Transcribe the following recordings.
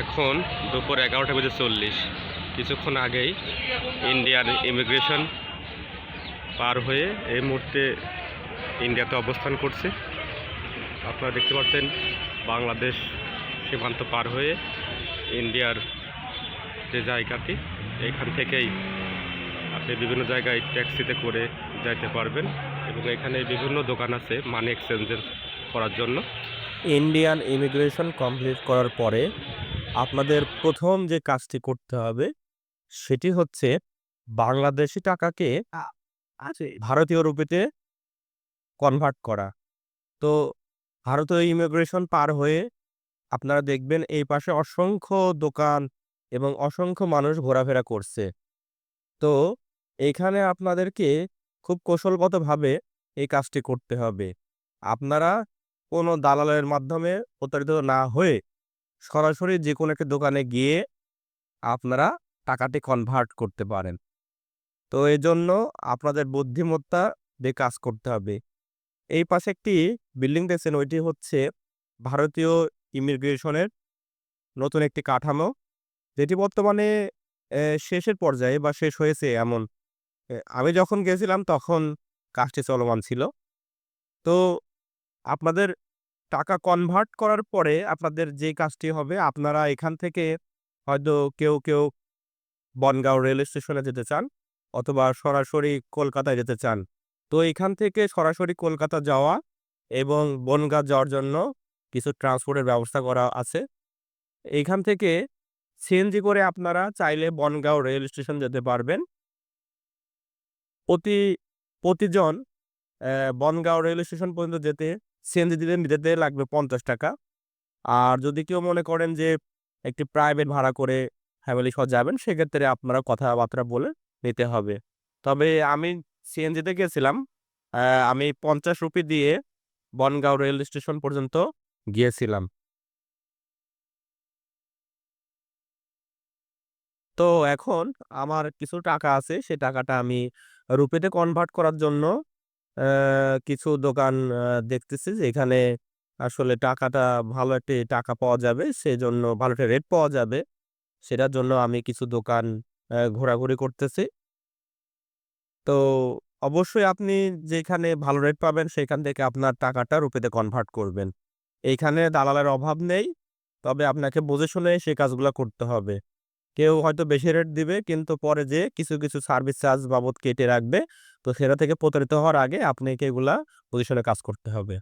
এখন দুপুর এগারোটা বেজে চল্লিশ। কিছুক্ষণ আগেই ইন্ডিয়ান ইমিগ্রেশন পার হয়ে এই মুহূর্তে ইন্ডিয়াতে অবস্থান করছে। আপনারা দেখতে পাচ্ছেন বাংলাদেশ সীমান্ত পার হয়ে ইন্ডিয়ার যে জায়গাটি, এখান থেকেই আপনি বিভিন্ন জায়গায় ট্যাক্সিতে করে যাইতে পারবেন এবং এখানে বিভিন্ন দোকান আছে মানি এক্সচেঞ্জের করার জন্য। ইন্ডিয়ান ইমিগ্রেশন কমপ্লিট করার পরে আপনাদের প্রথম যে কাজটি করতে হবে সেটি হচ্ছে বাংলাদেশি টাকাকে ভারতীয় রুপিতে কনভার্ট করা। তো ভারতীয় ইমিগ্রেশন পার হয়ে আপনারা দেখবেন এই পাশে অসংখ্য দোকান এবং অসংখ্য মানুষ ঘোরাফেরা করছে। তো এখানে আপনাদেরকে খুব কৌশলগতভাবে এই কাজটি করতে হবে। আপনারা কোনো দালালের মাধ্যমে প্রতারিত না হয়ে সরাসরি যে কোনো একটা দোকানে গিয়ে আপনারা টাকাটি কনভার্ট করতে পারেন। তো এই জন্য আপনাদের বুদ্ধিমত্তা দিয়ে কাজ করতে হবে। এই পাশে একটি বিল্ডিং দেখছেন, ওইটি হচ্ছে ভারতীয় ইমিগ্রেশনের নতুন একটি কাঠামো। যেটি বর্তমানে শেষের পর্যায়ে বা শেষ হয়েছে এমন। আমি যখন গেছিলাম তখন কাজটি চলমান ছিল। তো আপনাদের টাকা কনভার্ট করার পরে আপনাদের যে কাজটি হবে, আপনারা এখান থেকে হয়তো কেউ কেউ বনগাঁও রেল স্টেশনে যেতে চান অথবা সরাসরি কলকাতায় যেতে চান। তো এখান থেকে সরাসরি কলকাতা যাওয়া এবং বনগাঁ যাওয়ার জন্য কিছু ট্রান্সপোর্টের ব্যবস্থা করা আছে। এইখান থেকে সিএনজি করে আপনারা চাইলে বনগাঁও রেল স্টেশন যেতে পারবেন। প্রতি, প্রতিজন বনগাঁও রেল স্টেশন পর্যন্ত যেতে সিএনজি দিতে যেতে লাগবে পঞ্চাশ টাকা। আর যদি কেউ মনে করেন যে একটি প্রাইভেট ভাড়া করে ফ্যামিলি সহ যাবেন, সেক্ষেত্রে আপনারা কথাবার্তা বলে নিতে হবে। তবে আমি সিএনজিতে গেছিলাম আমি পঞ্চাশ রুপি দিয়ে বনগাঁও রেল স্টেশন পর্যন্ত গিয়েছিলাম। তো এখন আমার কিছু টাকা আছে সেই টাকাটা আমি রুপিতে কনভার্ট করার জন্য কিছু দোকান দেখতেছি যে এখানে আসলে টাকাটা ভালো একটি টাকা পাওয়া যাবে, সেজন্য ভালো একটা রেট পাওয়া যাবে। সেটার জন্য আমি কিছু দোকান ঘোরাঘুরি করতেছি। তো অবশ্যই আপনি যেখানে ভালো রেট পাবেন, সেখান থেকে আপনার টাকাটা রুপিতে কনভার্ট করবেন। এইখানে দালালের অভাব নেই, তবে আপনাকে বুঝে শুনে সেই কাজগুলো করতে হবে। কেউ হয়তো বেশি রেট দিবে, কিন্তু পরে যে কিছু কিছু সার্ভিস চার্জ বাবদ কেটে রাখবে, তো সেটা থেকে প্রতারিত হওয়ার আগে আপনাকে এগুলা পজিশনে কাজ করতে হবে।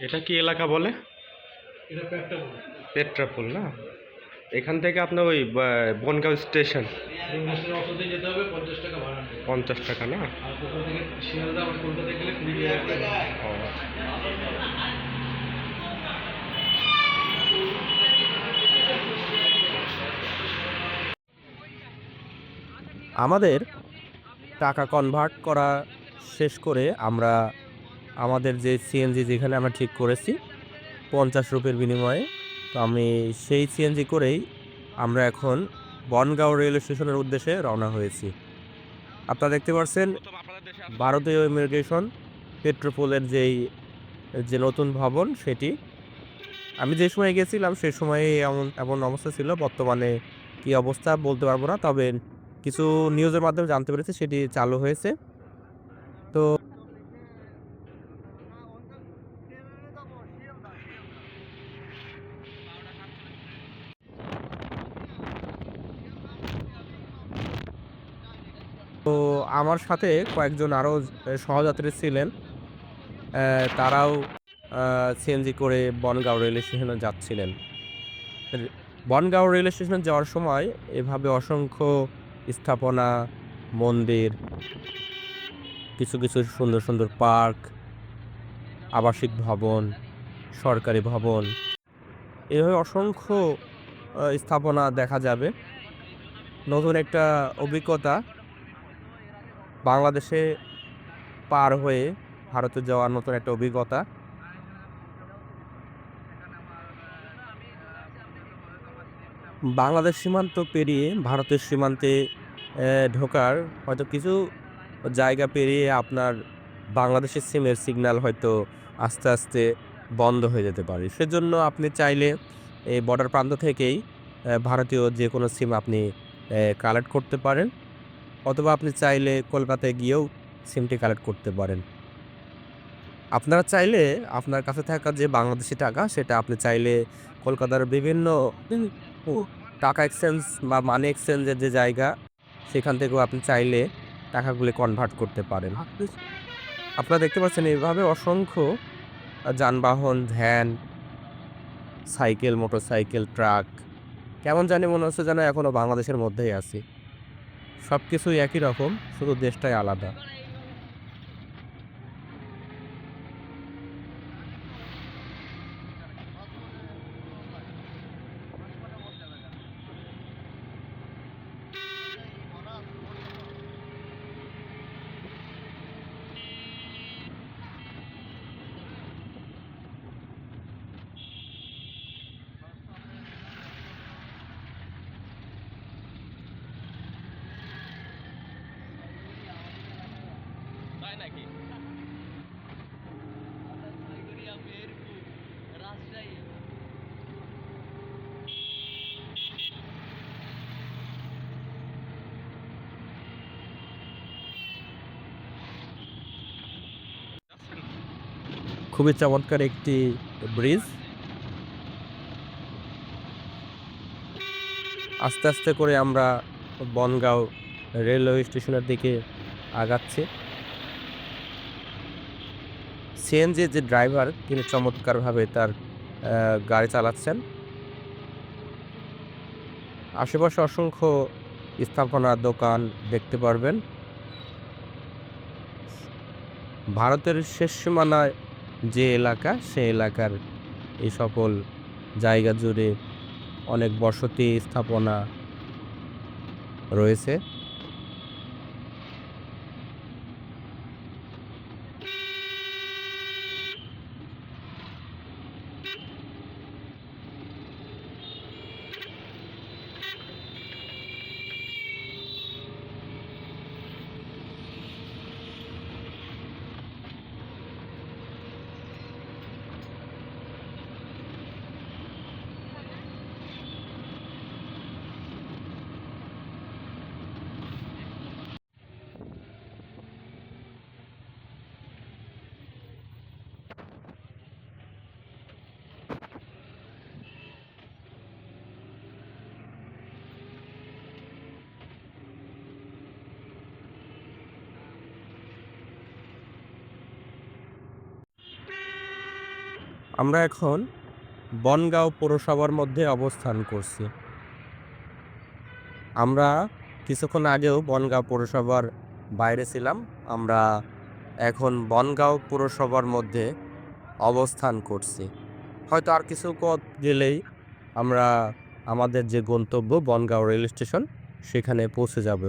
এটা কি এলাকা বলে? পেট্রাপুল। না? এখান থেকে আপনার ওই বনগাঁও স্টেশন। পঞ্চাশ টাকা না। ও আমাদের টাকা কনভার্ট করা শেষ করে আমরা আমাদের যে সিএনজি যেখানে আমরা ঠিক করেছি, পঞ্চাশ রুপির বিনিময়ে। তো আমি সেই সিএনজি করেই আমরা এখন বনগাঁও রেল স্টেশনের উদ্দেশ্যে রওনা হয়েছি। আপনারা দেখতে পাচ্ছেন ভারতীয় ইমিগ্রেশন পেট্রোপোলের যেই, যে নতুন ভবন সেটি। আমি যে সময় গেছিলাম সে সময়ে এমন এমন অবস্থা ছিল, বর্তমানে কি অবস্থা বলতে পারব না, তবে কিছু নিউজের মাধ্যমে জানতে পেরেছি সেটি চালু হয়েছে তো তো আমার সাথে কয়েকজন আরও সহযাত্রী ছিলেন। তারাও সিএনজি করে বনগাঁও রেল স্টেশনে যাচ্ছিলেন। বনগাঁও রেল স্টেশনে যাওয়ার সময় এভাবে অসংখ্য স্থাপনা, মন্দির, কিছু কিছু সুন্দর সুন্দর পার্ক, আবাসিক ভবন, সরকারি ভবন, এভাবে অসংখ্য স্থাপনা দেখা যাবে। নতুন একটা অভিজ্ঞতা। বাংলাদেশে পার হয়ে ভারতে যাওয়ার নতুন একটা অভিজ্ঞতা। বাংলাদেশ সীমান্ত পেরিয়ে ভারতের সীমান্তে ঢোকার হয়তো কিছু জায়গা পেরিয়ে আপনার বাংলাদেশের সিমের সিগন্যাল হয়তো আস্তে আস্তে বন্ধ হয়ে যেতে পারে। সেজন্য আপনি চাইলে এই বর্ডার প্রান্ত থেকেই ভারতীয় যে কোনো সিম আপনি কালেক্ট করতে পারেন। অথবা আপনি চাইলে কলকাতায় গিয়েও সিমটি কালেক্ট করতে পারেন। আপনারা চাইলে আপনার কাছে থাকা যে বাংলাদেশি টাকা, সেটা আপনি চাইলে কলকাতার বিভিন্ন টাকা এক্সচেঞ্জ বা মানি এক্সচেঞ্জের যে জায়গা, সেখান থেকেও আপনি চাইলে টাকাগুলি কনভার্ট করতে পারেন। আপনারা দেখতে পাচ্ছেন এইভাবে অসংখ্য যানবাহন ভ্যান সাইকেল মোটরসাইকেল ট্রাক কেমন জানি মনে হচ্ছে যেন এখনও বাংলাদেশের মধ্যেই আছি। সব কিছুই একই রকম শুধু দেশটাই আলাদা। খুবই চমৎকার একটি ব্রিজ। আস্তে আস্তে করে আমরা বনগাঁও রেলওয়ে স্টেশনের দিকে আগাচ্ছি। সিএনজি যে ড্রাইভার, তিনি চমৎকারভাবে তার গাড়ি চালাচ্ছেন। আশেপাশে অসংখ্য স্থাপনা দোকান দেখতে পারবেন। ভারতের শেষ সীমানায় যে এলাকা সে এলাকার এই সকল জায়গা জুড়ে অনেক বসতি স্থাপনা রয়েছে। আমরা এখন বনগাঁও পৌরসভার মধ্যে অবস্থান করছি। আমরা কিছুক্ষণ আগেও বনগাঁও পৌরসভার বাইরে ছিলাম। আমরা এখন বনগাঁও পৌরসভার মধ্যে অবস্থান করছি। হয়তো আর কিছু পথ গেলেই আমরা আমাদের যে গন্তব্য বনগাঁও রেল স্টেশন সেখানে পৌঁছে যাব।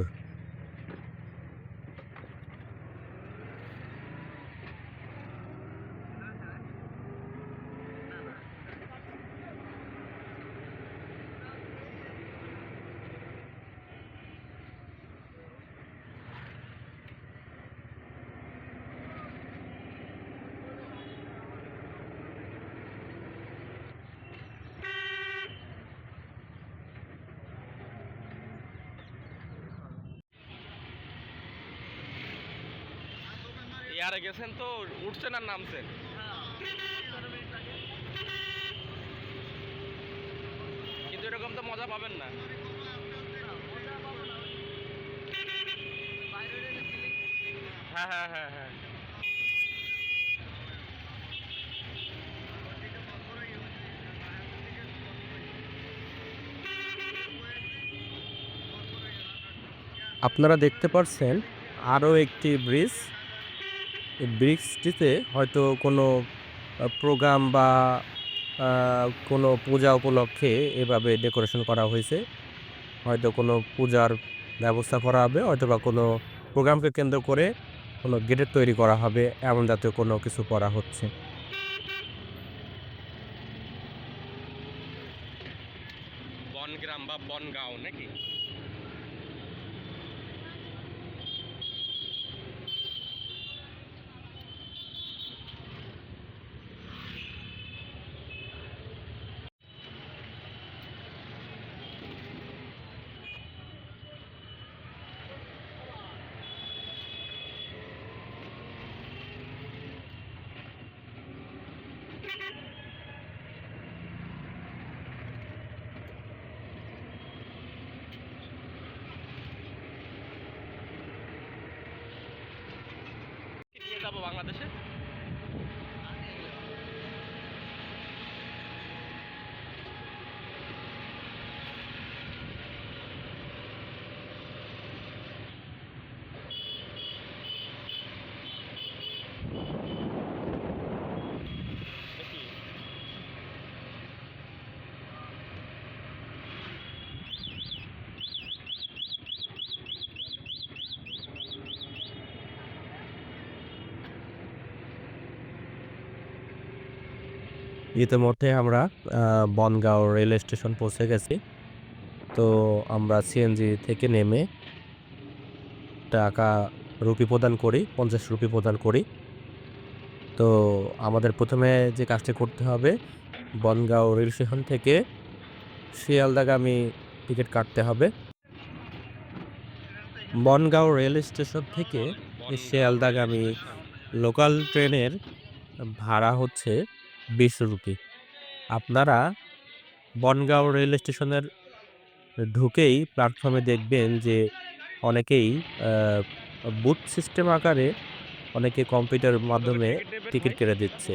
এয়ারে গেছেন তো, উঠছেন আর নামছেন। কিন্তু এরকম তো মজা পাবেন না। হ্যাঁ হ্যাঁ হ্যাঁ হ্যাঁ। আপনারা দেখতে পাচ্ছেন আরও একটি ব্রিজ। ব্রিজটিতে হয়তো কোনো প্রোগ্রাম বা কোনো পূজা উপলক্ষে এভাবে ডেকোরেশন করা হয়েছে। হয়তো কোনো পূজার ব্যবস্থা করা হবে হয়তো বা কোনো প্রোগ্রামকে কেন্দ্র করে কোনো গেটের তৈরি করা হবে, এমন জাতীয় কোনো কিছু করা হচ্ছে বনগ্রাম বা বনগাঁও নাকি নিয়ে যাব বাংলাদেশে? ইতিমধ্যে আমরা বনগাঁও রেল স্টেশন পৌঁছে গেছি। তো আমরা সিএনজি থেকে নেমে টাকা রুপি প্রদান করি, পঞ্চাশ রুপি প্রদান করি। তো আমাদের প্রথমে যে কাজটি করতে হবে, বনগাঁও রেল স্টেশন থেকে শিয়ালদাগামী টিকিট কাটতে হবে। বনগাঁও রেল স্টেশন থেকে শিয়ালদাগামী লোকাল ট্রেনের ভাড়া হচ্ছে বিশ রুপি। আপনারা বনগাঁও রেল স্টেশনের ঢুকেই প্ল্যাটফর্মে দেখবেন যে অনেকেই বুথ সিস্টেম আকারে অনেকে কম্পিউটারের মাধ্যমে টিকিট কেটে দিচ্ছে।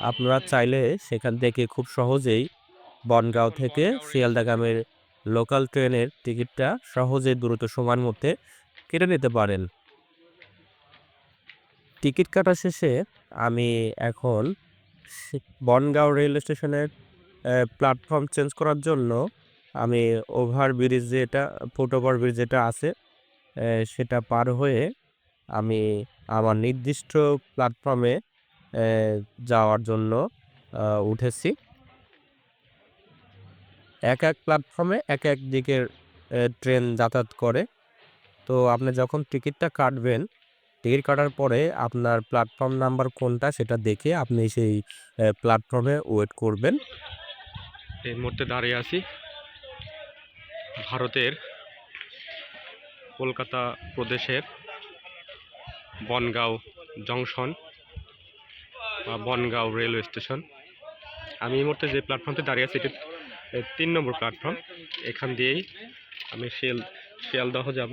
আপনারা চাইলে সেখান থেকে খুব সহজেই বনগাঁও থেকে শিয়ালদাগামের লোকাল ট্রেনের টিকিটটা সহজে দ্রুত সময়ের মধ্যে কেটে নিতে পারেন। টিকিট কাটা শেষে আমি এখন বনগাঁও রেল স্টেশনের প্ল্যাটফর্ম চেঞ্জ করার জন্য আমি ওভার ব্রিজ যেটা ফুটওভার ব্রিজ যেটা আছে সেটা পার হয়ে আমি আমার নির্দিষ্ট প্ল্যাটফর্মে যাওয়ার জন্য উঠেছি। এক এক প্ল্যাটফর্মে এক এক দিকের ট্রেন যাতায়াত করে। তো আপনি যখন টিকিটটা কাটবেন টিকিট কাটার পরে আপনার প্ল্যাটফর্ম নাম্বার কোনটা সেটা দেখে আপনি সেই প্ল্যাটফর্মে ওয়েট করবেন। এই মুহূর্তে দাঁড়িয়ে আছি। ভারতের কলকাতা প্রদেশের বনগাঁও জংশন বা বনগাঁও রেলওয়ে স্টেশন। আমি এই মুহূর্তে যে প্ল্যাটফর্মতে দাঁড়িয়ে আছি, এটি তিন নম্বর প্ল্যাটফর্ম। এখান দিয়েই আমি শিয়াল, শিয়ালদহ যাব।